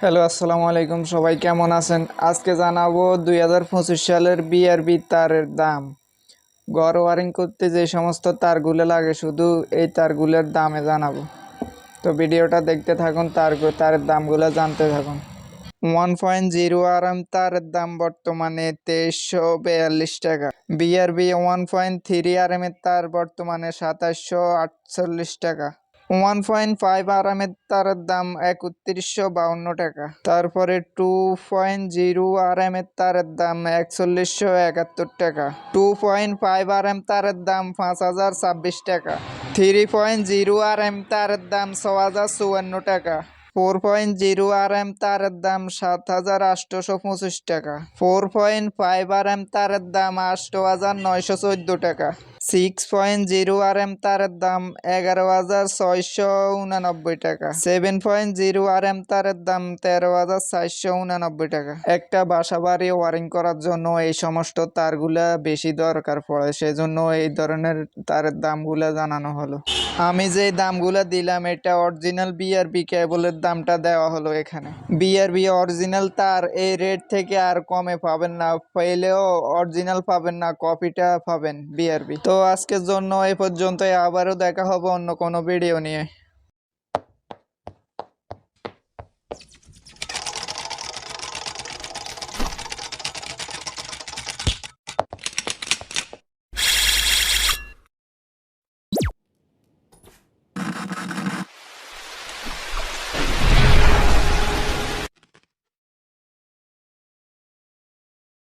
Hello, আসসালামু আলাইকুম। সবাই কেমন আছেন? আজকে জানাব দুই হাজার পঁচিশ সালের বিআরবি তারের দাম। ঘর ওয়ারিং করতে যে সমস্ত তারগুলো লাগে, শুধু এই তারগুলোর দামে জানাব। তো ভিডিওটা দেখতে থাকুন, তার তারের দামগুলো জানতে থাকুন। One point zero R M তারের দাম বর্তমানে তেইশশো বিয়াল্লিশ টাকা। BRB one point three R M এর তার বর্তমানে সাতাশশো আটচল্লিশ টাকা। One point five R M এর তারের দাম একত্রিশশো বাউন্ন টাকা। তারপরে two point zero R M এর তারের দাম একচল্লিশশো একাত্তর টাকা। Two point five R M তারের দাম পাঁচ হাজার ছাব্বিশ টাকা। Three point zero R M তারের দাম ছ হাজার চুয়ান্ন টাকা। Four point zero R M তারের দাম সাত হাজার আটশোশো পঁচিশ টাকা। Four point five R M তারের দাম আষ্ট হাজার নয়শো চোদ্দ টাকা। Six point zero R M তারের দাম এগারো হাজার ছয়শো উনানব্বই টাকা। Seven point zero R M তারের দাম তেরো হাজার চারশো উনানব্বই টাকা। একটা বাসা বাড়ি ওয়ারিং করার জন্য এই সমস্ত তারগুলা বেশি দরকার পড়ে, সেজন্য এই ধরনের তারের দামগুলা জানানো হলো। আমি যে দামগুলো দিলাম, এটা অরিজিনাল বিআরবি কেবলের দামটা দেওয়া হলো এখানে। বিআরবি অরিজিনাল তার এই রেট থেকে আর কমে পাবেন না পেলেও অরিজিনাল পাবেন না কপিটা পাবেন বিআরবি তো আজকের জন্য এ পর্যন্তই, আবারও দেখা হবে অন্য কোনো ভিডিও নিয়ে।